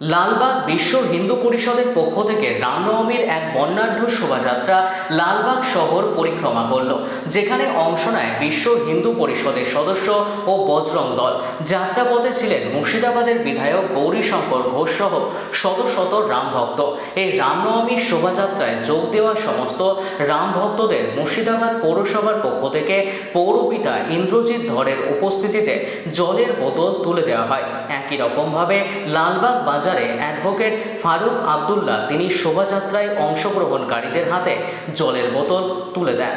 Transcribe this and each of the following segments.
Lalbag বিশ্ব হিন্দু পরিষদের পক্ষ থেকে রামনবমীর এক বর্ণাঢ্য শোভাযাত্রা লালবাগ শহর পরিক্রমা করল, যেখানে অংশ নেয় বিশ্ব হিন্দু পরিষদের সদস্য ও বজরং দল। যাত্রাপথে ছিলেন মুর্শিদাবাদের বিধায়ক গৌরীশঙ্কর ঘোষ সহ শত শত রাম ভক্ত। এই রামনবমীর শোভাযাত্রায় যোগ দেওয়া সমস্ত রাম ভক্তদের মুর্শিদাবাদ পৌরসভার পক্ষ থেকে পৌরপিতা ইন্দ্রজিৎ ধরের উপস্থিতিতে জলের বোতল তুলে দেওয়া হয়। একই রকমভাবে লালবাগ বাজারে অ্যাডভোকেট ফারুক আবদুল্লাহ তিনি শোভাযাত্রায় অংশগ্রহণকারীদের হাতে জলের বোতল তুলে দেন।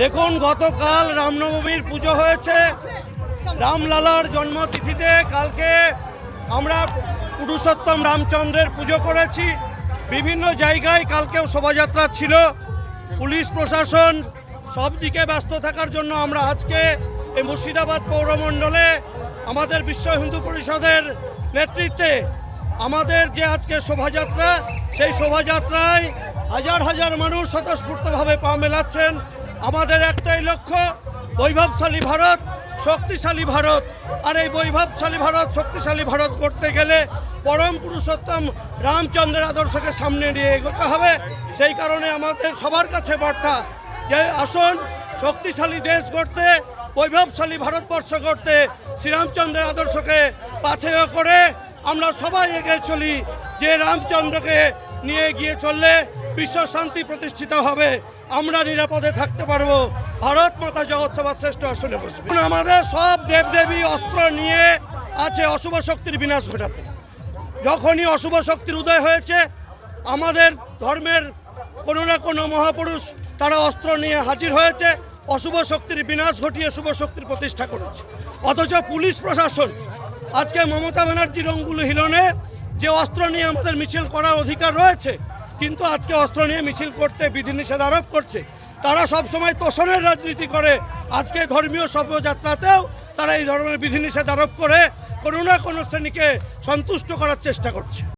দেখুন, গতকাল রামনবমীর পুজো হয়েছে। রামলালার জন্মতিথিতে কালকে আমরা পুরুষোত্তম রামচন্দ্রের পুজো করেছি। বিভিন্ন জায়গায় কালকেও শোভাযাত্রা ছিল। পুলিশ, প্রশাসন সব দিকে ব্যস্ত থাকার জন্য আমরা আজকে এই মুর্শিদাবাদ পৌরমণ্ডলে আমাদের বিশ্ব হিন্দু পরিষদের নেতৃত্বে আমাদের যে আজকে শোভাযাত্রা, সেই শোভাযাত্রায় হাজার হাজার মানুষ স্বতঃস্ফূর্তভাবে পা মেলাচ্ছেন। আমাদের একটাই লক্ষ্য, বৈভবশালী ভারত, শক্তিশালী ভারত। আর এই বৈভবশালী ভারত, শক্তিশালী ভারত করতে গেলে পরম পুরুষোত্তম রামচন্দ্রের আদর্শকে সামনে নিয়ে এগোতে হবে। সেই কারণে আমাদের সবার কাছে বার্তা যে আসুন, শক্তিশালী দেশ গড়তে, বৈভবশালী ভারতবর্ষ করতে শ্রীরামচন্দ্রের আদর্শকে পাথেয় করে আমরা সবাই এগিয়ে চলি। যে রামচন্দ্রকে নিয়ে গিয়ে চললে বিশ্ব শান্তি প্রতিষ্ঠিত হবে, আমরা নিরাপদে থাকতে পারব। ভারত মাতা জগৎসভা শ্রেষ্ঠ আসনে বসবে। আমাদের সব দেবদেবী অস্ত্র নিয়ে আছে অশুভ শক্তির বিনাশ ঘটাতে। যখনই অশুভ শক্তির উদয় হয়েছে, আমাদের ধর্মের কোনো না কোনো মহাপুরুষ তারা অস্ত্র নিয়ে হাজির হয়েছে, অশুভ শক্তির বিনাশ ঘটিয়ে শুভ শক্তির প্রতিষ্ঠা করেছে। অথচ পুলিশ প্রশাসন, আজকে মমতা ব্যানার্জির অঙ্গুল হিলনে যে অস্ত্র নিয়ে আমাদের মিছিল করার অধিকার রয়েছে কিন্তু আজকে অস্ত্র নিয়ে মিছিল করতে বিধিনিষেধ আরোপ করছে। তারা সবসময় তোষণের রাজনীতি করে। আজকে ধর্মীয় শোভাযাত্রাতেও তারা এই ধরনের বিধিনিষেধ আরোপ করে কোনো না কোনো শ্রেণীকে সন্তুষ্ট করার চেষ্টা করছে।